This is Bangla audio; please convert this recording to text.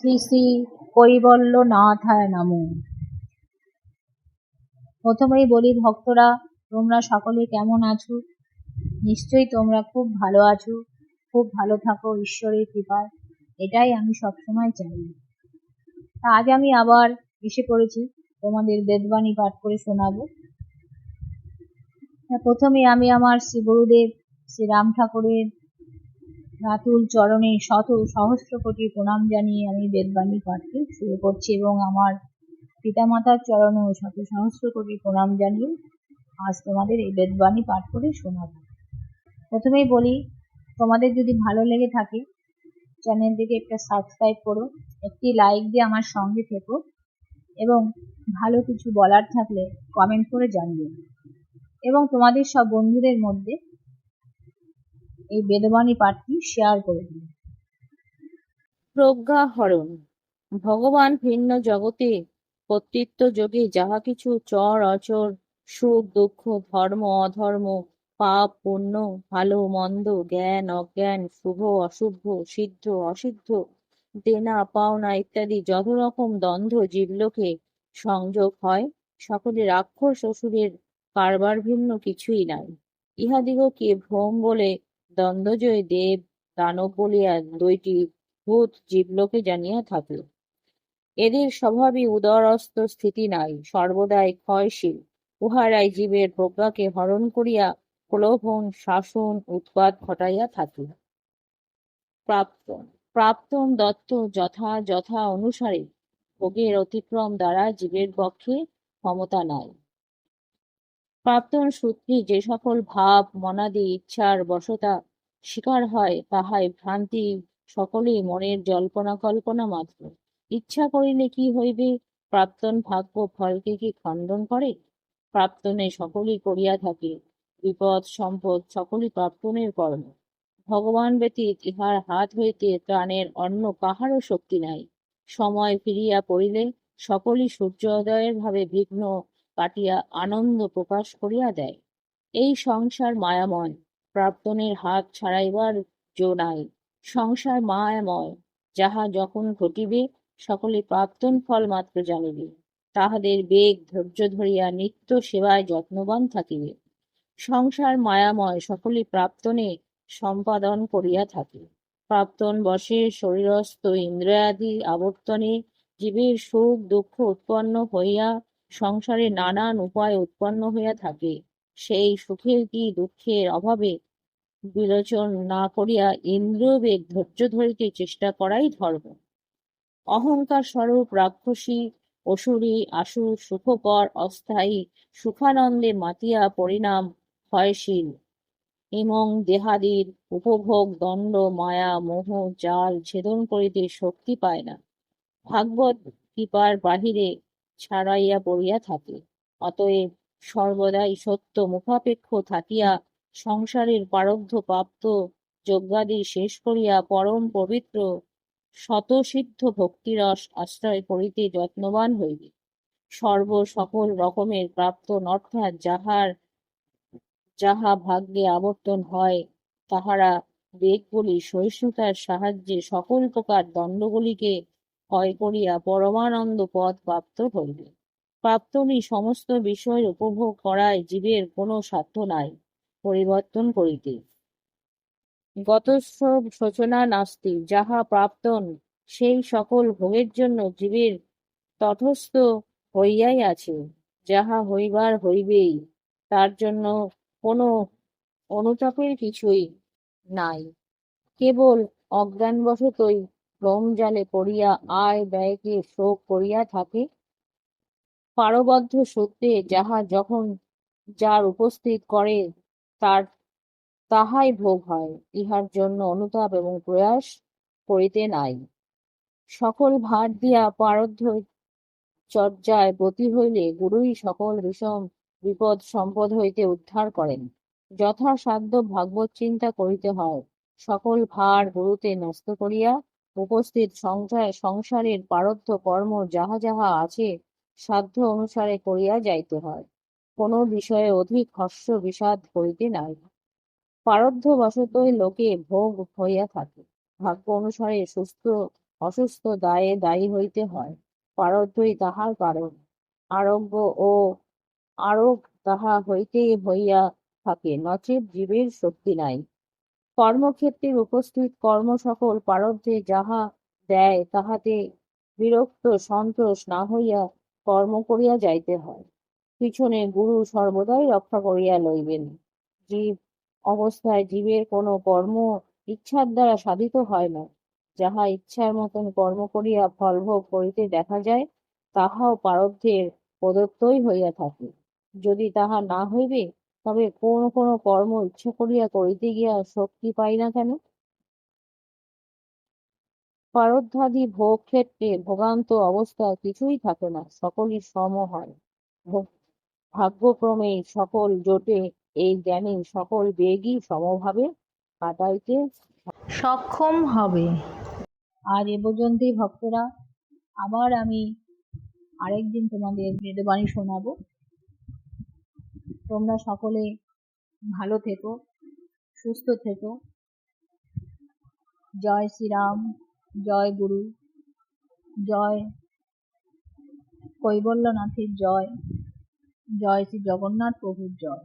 শ্রী শ্রী কৈবল্য নাথায় নামো। প্রথমেই বলি, ভক্তরা, তোমরা সকলে কেমন আছো? নিশ্চয়ই তোমরা খুব ভালো আছো, খুব ভালো থাকো, ঈশ্বরের কৃপায়। এটাই আমি সবসময় চাই। আজ আমি আবার এসে পড়েছি, তোমাদের বেদবাণী পাঠ করে শোনাবো। প্রথমে আমি আমার শ্রী গুরুদেব, শ্রী রাম ঠাকুরের রাতুল চরণে শত সহস্র কোটি প্রণাম জানিয়ে আমি বেদবাণী পাঠকে শুরু করছি এবং আমার পিতামাতার চরণেও শত সহস্র কোটি প্রণাম জানিয়ে আজ তোমাদের এই বেদবাণী পাঠ করে শোনাব। প্রথমেই বলি, তোমাদের যদি ভালো লেগে থাকে চ্যানেলটিকে একটা সাবস্ক্রাইব করো, একটি লাইক দিয়ে আমার সঙ্গে থেকো এবং ভালো কিছু বলার থাকলে কমেন্ট করে জানিও। এবং তোমাদের সব বন্ধুদের মধ্যে এই বেদবাণী পাঠটি শেয়ার করে দিও প্রজ্ঞা হরণ। ভগবান ভিন্ন জগতে কর্তৃত্ব যোগে যাহা কিছু চর অচর, সুখ, দুঃখ, ধর্ম, অধর্ম, পাপ, পুণ্য, ভালো, মন্দ, জ্ঞান, অজ্ঞান, শুভ, অশুভ, সিদ্ধ, অসিদ্ধ, দেনা, পাওনা ইত্যাদি যত রকম দ্বন্দ্ব জীবলোকে সংযোগ হয়, সকলে রাক্ষস অসুরের কারবার ভিন্ন কিছুই নাই। ইহাদিগকে ভ্রম বলে দ্বন্দ্বজয় দেব দানব বলিয়া দুইটি ভূত জীবলোকে জানিয়া থাকে এদের স্বভাবই উদরস্থ স্থিতি নাই, সর্বদাই ক্ষয়শীল। উহারাই জীবের প্রজ্ঞাকে হরণ করিয়া প্রলোভন, শাসন, উৎপাত ঘটাইয়া থাকে প্রাপ্তন প্রাপ্তন দত্ত যথা যথা অনুসারে ভোগের অতিক্রম দ্বারা জীবের পক্ষে ক্ষমতা নাই। প্রাপ্তন সূত্রে যে সকল ভাব, মনাদি, ইচ্ছার বশতা শিকার হয়, তাহাই ভ্রান্তি সকলেই মনের জল্পনা কল্পনা মাত্র। ইচ্ছা করিলে কি হইবে? প্রাপ্তন ভাগ্য ফলকে কি খণ্ডন করে? প্রাপ্তনে সকলই করিয়া থাকে, বিপদ, সম্পদ সকলই প্রাপ্তনের কর্ম। ভগবান ব্যতীত ইহার হাত হইতে প্রাণের অন্য কাহারও শক্তি নাই। সময় ফিরিয়া পড়িলে সকলই সূর্যোদয়ের ভাবে বিঘ্ন কাটিয়া আনন্দ প্রকাশ করিয়া দেয়। এই সংসার মায়াময় প্রাপ্তনের হাত ছাড়াইবার জো নাই। সংসার মায়াময়, যাহা যখন ঘটিবে, সকলে প্রাপ্তন ফল মাত্র জানিবে। তাহাদের বেগ ধৈর্য ধরিয়া নিত্য সেবায় যত্নবান থাকিবে। সংসার মায়াময়, সকলে প্রাপ্তনে সম্পাদন করিয়া থাকে। প্রাপ্তন বসে শরীরস্থ ইন্দ্রিয়াদি আবর্তনে, জীবের সুখ দুঃখ উৎপন্ন হইয়া সংসারে নানান উপায় উৎপন্ন হইয়া থাকে। সেই সুখের কি দুঃখের অভাবে? বিলোচন না করিয়া ইন্দ্রিয়বেগ ধৈর্য ধরিতে চেষ্টা করাই ধর্ম। অহংকার স্বরূপ রাক্ষসী, অসুরী, আসুর, সুখকর, অস্থায়ী, সুখানন্দে মাতিয়া পরিণাম ক্ষয়শীল এবং দেহাদির উপভোগ, দণ্ড, মায়া, মোহ, জাল ছেদন করিতে শক্তি পায় না। ভাগবত কৃপার বাহিরে ছাড়াইয়া পড়িয়া থাকে। অতএব সর্বদাই সত্য, মুখাপেক্ষ থাকিয়া সংসারের পারব্ধ, প্রাপ্ত যজ্ঞাদি শেষ করিয়া পরম পবিত্র, শতসিদ্ধ ভক্তিরস আশ্রয় করিতে যত্নবান হইবে। সর্ব সকল রকমের প্রাপ্ত অর্থাৎ যাহার, যাহা ভাগ্যে আবর্তন হয়, তাহারা বেগগুলি সহিষ্ণুতার সাহায্যে সকল প্রকার দণ্ডগুলিকে ক্ষয় করিয়া পরমানন্দ পদ প্রাপ্ত হইবে। প্রাপ্তনি সমস্ত বিষয় উপভোগ করায় জীবের কোনো সাধ্য নাই, পরিবর্তন করিতে। গতসব শোচনা নাস্তি, যাহা প্রাপ্তন, সেই সকল ভোগের জন্য জীবের তটস্থ হইয়াই আছে, যাহা হইবার হইবেই, তার জন্য কোনো অনুতাপের কিছুই নাই। কেবল অজ্ঞানবশতই ভ্রম জালে পড়িয়া আয় ব্যয়কে শোক করিয়া থাকে? পারবদ্ধ সত্যে যাহা যখন যার উপস্থিত করে, তার, তাহাই ভোগ হয়। ইহার জন্য অনুতাপ এবং প্রয়াস করিতে নাই। সকল ভার দিয়া পারদ্ধ চর্যায় ব্রতী হইলে গুরুই সকল বিষম বিপদ সম্পদ হইতে উদ্ধার করেন। যথাসাধ্য ভাগবত চিন্তা করিতে হয়। সকল ভার গুরুতে ন্যস্ত করিয়া উপস্থিত সংসার, সংসারের পারদ্ধ কর্ম যাহা যাহা আছে, সাধ্য অনুসারে করিয়া যাইতে হয়। কোনো বিষয়ে অধিক হর্ষ বিষাদ করিতে নাই। পারদ্ধ বশতই লোকে ভোগ হইয়া থাকে। ভাগ্য অনুসারে সুস্থ, অসুস্থ দায়ে দায়ী হইতে হয়। পারদ্ধই তাহার কারণ। আরোগ্য ও আরোগ তাহা হইতেই হইয়া থাকে। নচেৎ জীবের শক্তি নাই। কর্মক্ষেত্রের উপস্থিত কর্ম সকল পারদ্ধে যাহা দেয়, তাহাতে বিরক্ত সন্তোষ না হইয়া কর্ম করিয়া যাইতে হয়। পিছনে গুরু সর্বদাই রক্ষা করিয়া লইবেন। জীব অবস্থায় জীবের কোনো কর্ম ইচ্ছার দ্বারা সাধিত হয় না। যাহা ইচ্ছার মতন কর্ম করিয়া ফলভোগ করিতে দেখা যায়, তাহাও পারদ্ধের প্রদত্তই হইয়া থাকে। যদি তাহা না হইবে তবে কোন কোন কর্ম ইচ্ছা করিয়া করিতে গিয়া শক্তি পাই না কেন? পারধ্যাদি ভোগ ক্ষেত্রে ভোগান্ত অবস্থা কিছুই থাকে না, সকলই সম হয়। ভোগ- ভাগ্যক্রমে সকল জোটে এই জ্ঞানী সকল বেগই সমভাবে কাটাইতে সক্ষম হবে। আজ এ পর্যন্তই, ভক্তরা। আবার আমি আরেকদিন তোমাদের বেদবাণী শোনাবো। তোমরা সকলে ভালো থেকো, সুস্থ থেকো। জয় শ্রীরাম, জয় গুরু, জয় কৈবল্যনাথের জয় জয় শ্রী জগন্নাথ প্রভুর জয়।